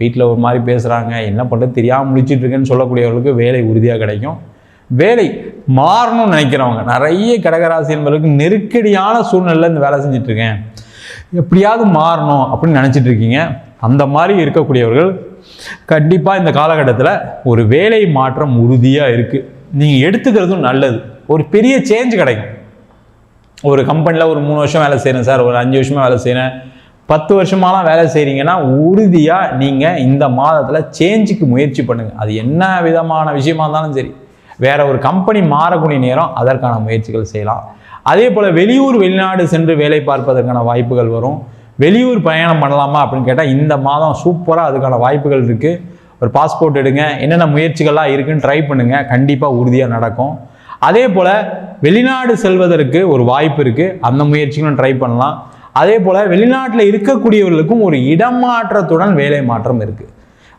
வீட்டில் ஒரு மாதிரி பேசுகிறாங்க என்ன பண்ணுறது தெரியாமல் முடிச்சிட்டு இருக்கேன்னு சொல்லக்கூடியவர்களுக்கு வேலை உறுதியாக கிடைக்கும். வேலை மாறணும்னு நினைக்கிறவங்க நிறைய கடகராசி என்பவர்களுக்கு நெருக்கடியான சூழ்நிலையில் இந்த வேலை செஞ்சுட்டு இருக்கேன். எப்படியாவது மாறணும் அப்படின்னு நினச்சிட்டு இருக்கீங்க. அந்த மாதிரி இருக்கக்கூடியவர்கள் கண்டிப்பாக இந்த காலகட்டத்தில் ஒரு வேலை மாற்றம் உறுதியாக இருக்குது நீங்கள் எடுத்துக்கிறதும் நல்லது. ஒரு பெரிய சேஞ்ச் கிடைக்கும். ஒரு கம்பெனியில் ஒரு மூணு வருஷம் வேலை செய்கிறேன் சார் ஒரு அஞ்சு வருஷமாக வேலை செய்கிறேன் பத்து வருஷமாலாம் வேலை செய்கிறீங்கன்னா உறுதியாக நீங்கள் இந்த மாதத்தில் சேஞ்சுக்கு முயற்சி பண்ணுங்கள் அது என்ன விதமான விஷயமா இருந்தாலும் சரி. வேற ஒரு கம்பெனி மாறக்கூடிய நேரம் அதற்கான முயற்சிகள் செய்யலாம். அதே போல் வெளியூர் வெளிநாடு சென்று வேலை பார்ப்பதற்கான வாய்ப்புகள் வரும். வெளியூர் பயணம் பண்ணலாமா அப்படின்னு கேட்டால் இந்த மாதம் சூப்பராக அதுக்கான வாய்ப்புகள் இருக்குது ஒரு பாஸ்போர்ட் எடுங்க. என்னென்ன முயற்சிகள்லாம் இருக்குன்னு ட்ரை பண்ணுங்கள் கண்டிப்பாக உறுதியாக நடக்கும். அதே போல் வெளிநாடு செல்வதற்கு ஒரு வாய்ப்பு இருக்குது அந்த முயற்சிகளும் ட்ரை பண்ணலாம். அதே போல் வெளிநாட்டில் இருக்கக்கூடியவர்களுக்கும் ஒரு இடமாற்றத்துடன் வேலை மாற்றம் இருக்குது